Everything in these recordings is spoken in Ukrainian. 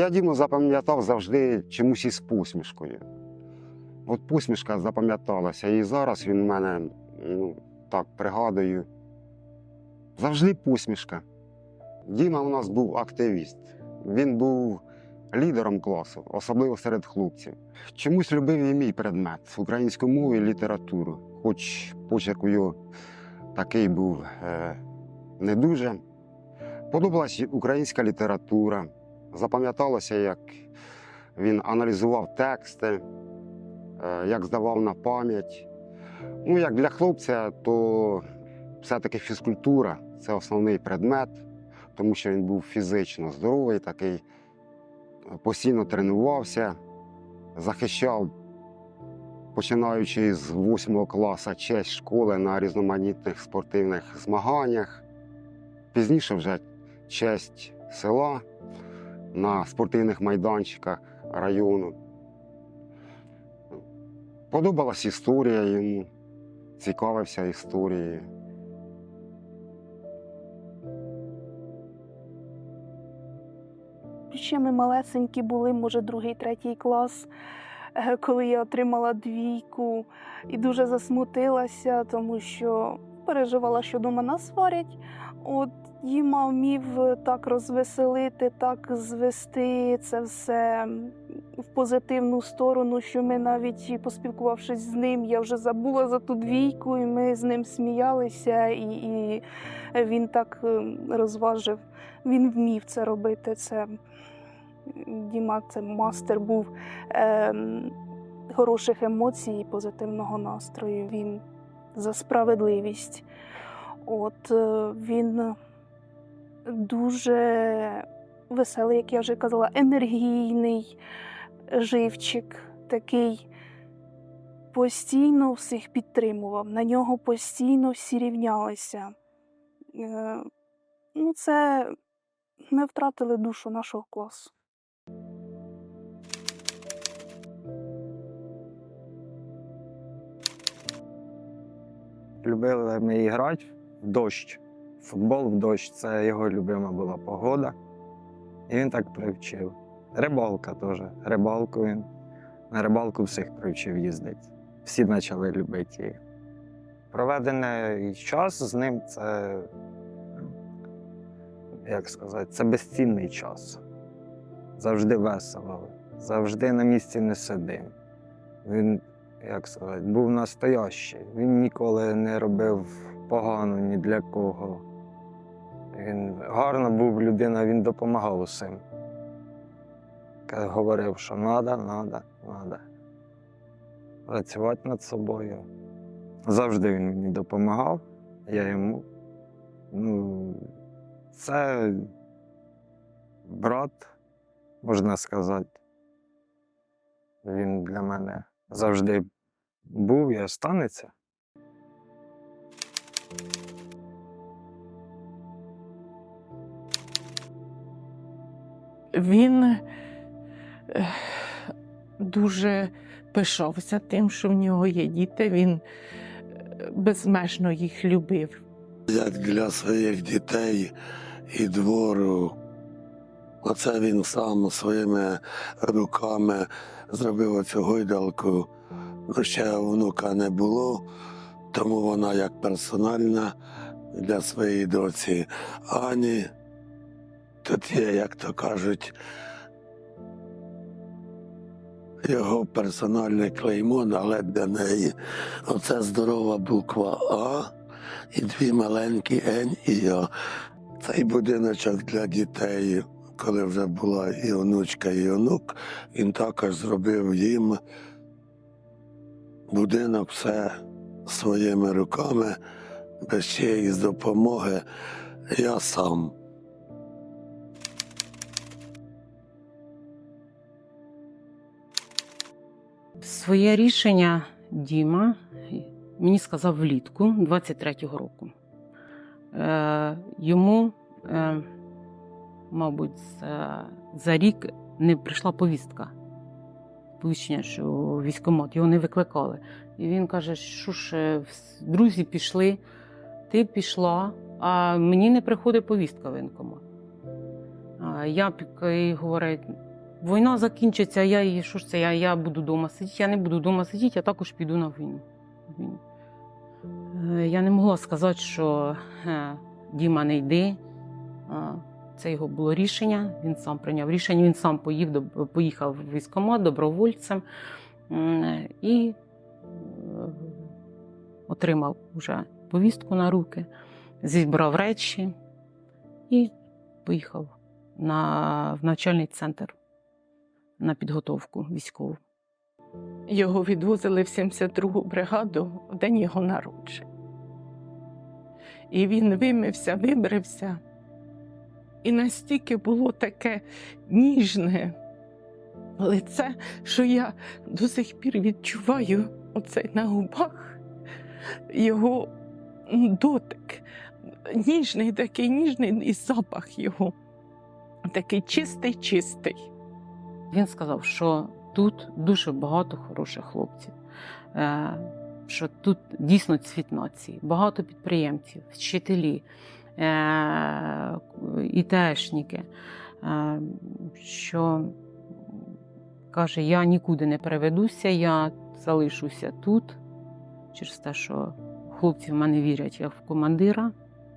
Я Діму запам'ятав завжди чомусь із посмішкою. От посмішка запам'яталася, і зараз він в мене, ну, так пригадую, завжди посмішка. Діма у нас був активіст. Він був лідером класу, особливо серед хлопців. Чомусь любив і мій предмет українську мову і літературу, хоч почерк у його такий був е, не дуже. Подобалась українська література. Запам'яталося, як він аналізував тексти, е, як здавав на пам'ять. Ну, як для хлопця, то все-таки фізкультура це основний предмет, тому що він був фізично здоровий, такий, е, постійно тренувався, захищав, починаючи з 8 класу, честь школи на різноманітних спортивних змаганнях. Пізніше вже честь села на спортивних майданчиках району. Подобалась історія йому, цікавився історією. Ще ми малесенькі були, може, другий, третій клас, е, коли я отримала двійку і дуже засмутилася, тому що переживала, що дома нас сварять. От Діма вмів так розвеселити, так звести це все в позитивну сторону, що ми навіть поспілкувавшись з ним, я вже забула за ту двійку, і ми з ним сміялися, і, і він так е, розважив. Він вмів це робити. Це Діма, це мастер був ем, хороших емоцій і позитивного настрою. Він за справедливість. От е, він дуже веселий, як я вже казала, енергійний живчик, такий постійно всіх підтримував, на нього постійно всі рівнялися. Е, Ну, це ми втратили душу нашого класу. Любили ми грати в дощ. Футбол в дощ це його любима була погода. І він так привчив. Рибалка теж. Рибалку він. На рибалку всіх привчив їздити. Всі почали любити її. Проведений час з ним це, як сказати, це безцінний час. Завжди весело, завжди на місці не сидим. Він як сказати, був настоящий. Він ніколи не робив погано ні для кого. Він гарно був людина, він допомагав усім. Говорив, що треба, треба, треба. Працювати над собою. Завжди він мені допомагав, я йому. Ну, це брат, можна сказати. Він для мене завжди був і останеться. Він е, дуже пишався тим, що в нього є діти. Він е, безмежно їх любив. як для своїх дітей і двору. Оце він сам своїми руками зробив оцю гойдалку. Ну, ще внука не було, тому вона як персональна для своєї доці Ані. Тут є, як то кажуть, його персональне клеймо, але для неї. Оце здорова буква А і дві маленькі Н і Я. Цей будиночок для дітей, коли вже була і онучка, і онук, він також зробив їм будинок все своїми руками, без чиєїсь допомоги. Я сам. Своє рішення Діма мені сказав влітку 23-го року. Е, йому, е, мабуть, за, за рік не прийшла повістка. Повіщення, що військомат його не викликали. І він каже, що ж, е, друзі пішли, ти пішла, а мені не приходить повістка воєнкомат. А і говорить, війна закінчиться, я її, що ж це, я, я буду вдома сидіти, я не буду вдома сидіти, я також піду на війну. Війну. Е, Я не могла сказати, що е, Діма не йди. Це його було рішення. Він сам прийняв рішення. Він сам поїв, поїхав в військкомат добровольцем і е, отримав вже повістку на руки, зібрав речі і поїхав на, в навчальний центр на підготовку військову. Його відвозили в 72-гу бригаду в день його народження. І він вимився, вибрився. І настільки було таке ніжне лице, що я до сих пір відчуваю оцей на губах його дотик. Ніжний, такий ніжний і запах його. Такий чистий, чистий. Він сказав, що тут дуже багато хороших хлопців, е, що тут дійсно цвіт нації, багато підприємців, вчителі, е, ІТшники, е, що каже, я нікуди не переведуся, я залишуся тут через те, що хлопці в мене вірять як в командира,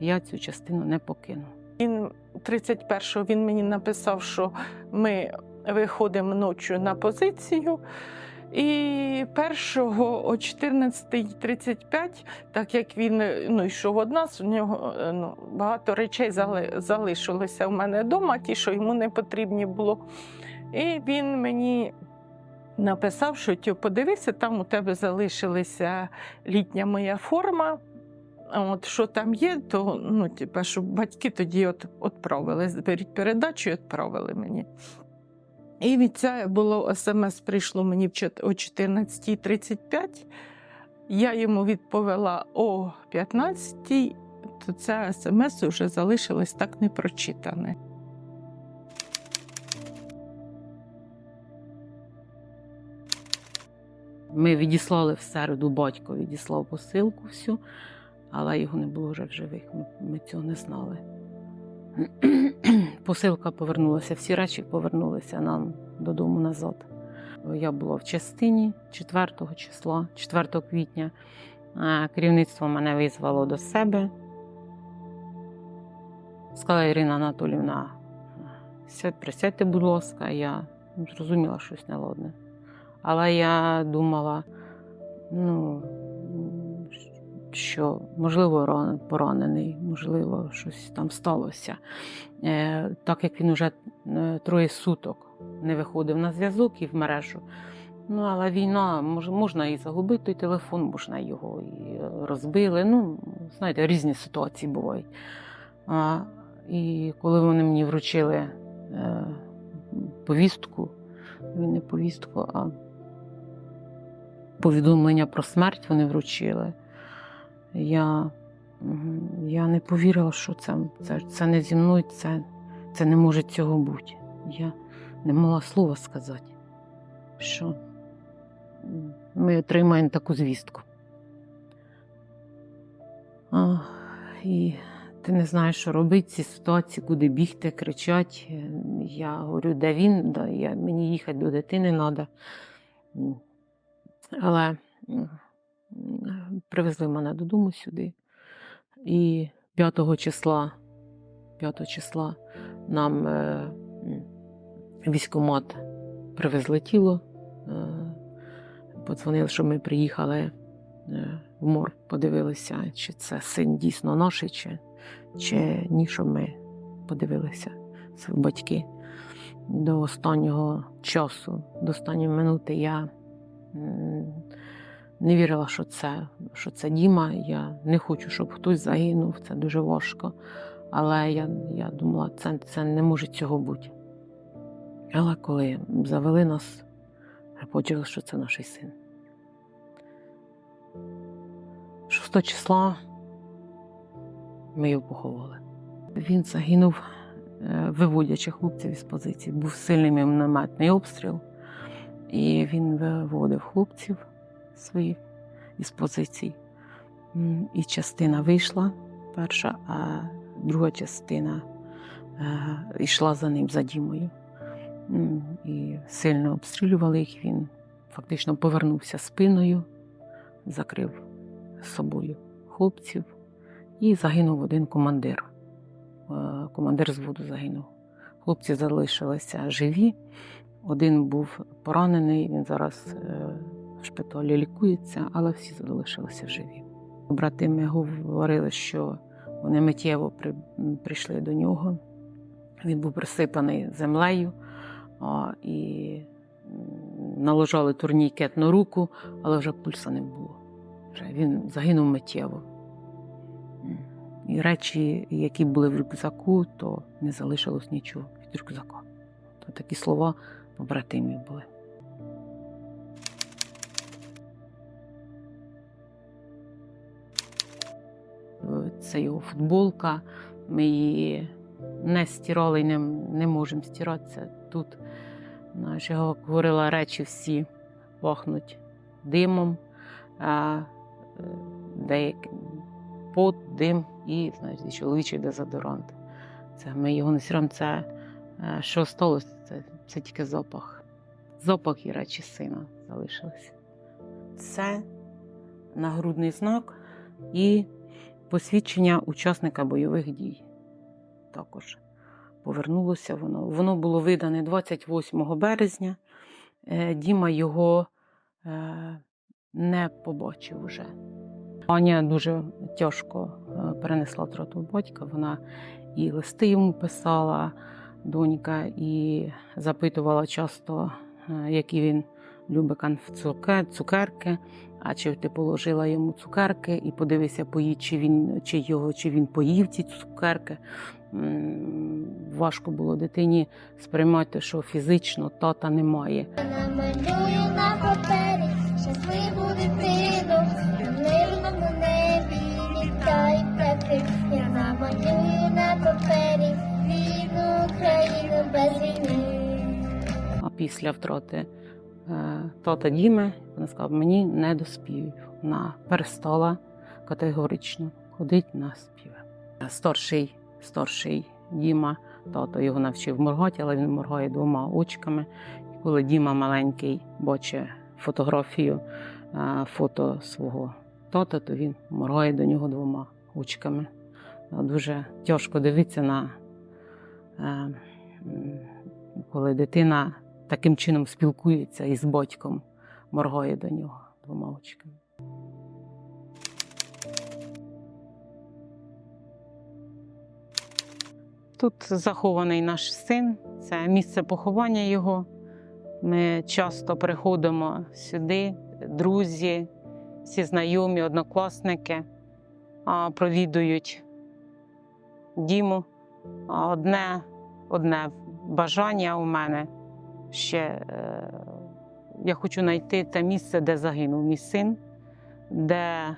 я цю частину не покину. Він 31-го він мені написав, що ми виходимо ночі на позицію. І першого о 14.35, так як він ну, йшов од нас, у нього е, ну, багато речей зали- залишилося в мене вдома, ті, що йому не потрібні було. І він мені написав, що тю, подивися, там у тебе залишилася літня моя форма. От що там є, то ну, типа, щоб батьки тоді от, відправили, беріть передачу і відправили мені. І від ця було смс прийшло мені о 14.35. Я йому відповіла о 15, то це смс вже залишилось так непрочитане. Ми відіслали в середу, батько відіслав посилку всю, але його не було вже в живих. Ми цього не знали. Посилка повернулася, всі речі повернулися нам додому назад. Я була в частині 4 числа, 4 квітня. Керівництво мене визвало до себе. Сказала Ірина Анатолівна, сядь, присядьте, будь ласка, я зрозуміла щось неладне. Але я думала, ну, що можливо поранений, можливо, щось там сталося. Е, так як він вже е, троє суток не виходив на зв'язок і в мережу. Ну, але війна, можна і загубити той телефон, можна його і е, розбили. Ну, знаєте, різні ситуації бувають. І коли вони мені вручили повістку, не повістку, а повідомлення про смерть вони вручили. Я, я не повірила, що це, це, це не зі мною, це, це не може цього бути. Я не могла слова сказати, що ми отримаємо таку звістку. А, і ти не знаєш, що робити в цій ситуації, куди бігти, кричать. Я говорю, де він, я, мені їхати до дитини треба. Але привезли мене додому сюди. І 5 числа, 5 числа нам е, м, привезли тіло. Е, подзвонили, що ми приїхали е, в мор, подивилися, чи це син дійсно наш, чи, чи ні, що ми подивилися, батьки. До останнього часу, до останньої минути я не вірила, що це, що це Діма. Я не хочу, щоб хтось загинув, це дуже важко. Але я, я думала, це, це не може цього бути. Але коли завели нас, я почула, що це наш син. 6 числа ми його поховали. Він загинув, е, виводячи хлопців із позиції. Був сильний мінометний обстріл, і він виводив хлопців своїх із позицій. І частина вийшла перша, а друга частина е, йшла за ним, за Дімою. І сильно обстрілювали їх. Він фактично повернувся спиною, закрив собою хлопців і загинув один командир. Е, Командир зводу загинув. Хлопці залишилися живі. Один був поранений, він зараз е, в шпиталі лікується, але всі залишилися живі. Братими говорили, що вони миттєво при, прийшли до нього. Він був присипаний землею і м, наложили турнікет на руку, але вже пульса не було. Вже він загинув миттєво. І речі, які були в рюкзаку, то не залишилось нічого від рюкзака. То такі слова побратимів були. Це його футболка. Ми її не стирали не, не можемо стирати. Це тут. Я говорила, речі всі пахнуть димом, а, е, деякі пот, дим і знаєш, чоловічий дезодорант. Це ми його не стираємо. Це е, що сталося, це, це тільки запах. Запах і речі сина залишилися. Це нагрудний знак і посвідчення учасника бойових дій. Також повернулося воно. Воно було видане 28 березня. Е, Діма його е, не побачив уже. Аня дуже тяжко е, перенесла втрату батька. Вона і листи йому писала, донька, і запитувала часто, які він любить цукерки. А чи ти положила йому цукерки і подивися, поїть, чи він, чи його, чи він поїв ці цукерки. Важко було дитині сприймати, що фізично тата немає. На папері щасливу дитину, в мирному небі літають птахи. Я намалюю на папері вільну Україну без війни. А після втрати тата Діми, вона сказала, мені не до співів. Вона перестала категорично ходити на співи. Старший, старший Діма, тато його навчив моргати, але він моргає двома очками. І коли Діма маленький бачить фотографію, е, фото свого тата, то він моргає до нього двома очками. Дуже тяжко дивитися на е, коли дитина таким чином спілкується із батьком, моргає до нього двома очками. Тут захований наш син, це місце поховання його. Ми часто приходимо сюди, друзі, всі знайомі, однокласники, провідують Діму. Одне, одне бажання у мене ще е, я хочу знайти те місце, де загинув мій син, де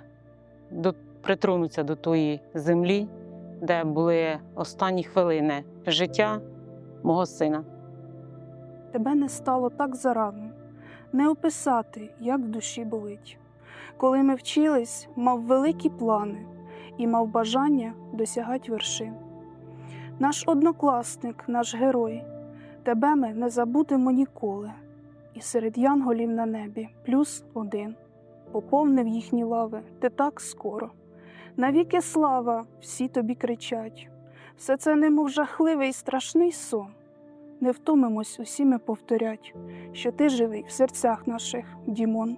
до, притронутися до тої землі, де були останні хвилини життя мого сина. Тебе не стало так зарано, не описати, як в душі болить. Коли ми вчились, мав великі плани і мав бажання досягати вершин. Наш однокласник, наш герой, тебе ми не забудемо ніколи. І серед янголів на небі плюс один. Поповнив їхні лави ти так скоро. Навіки слава, всі тобі кричать. Все це немов жахливий і страшний сон. Не втомимось усі ми повторять, що ти живий в серцях наших, Дімон.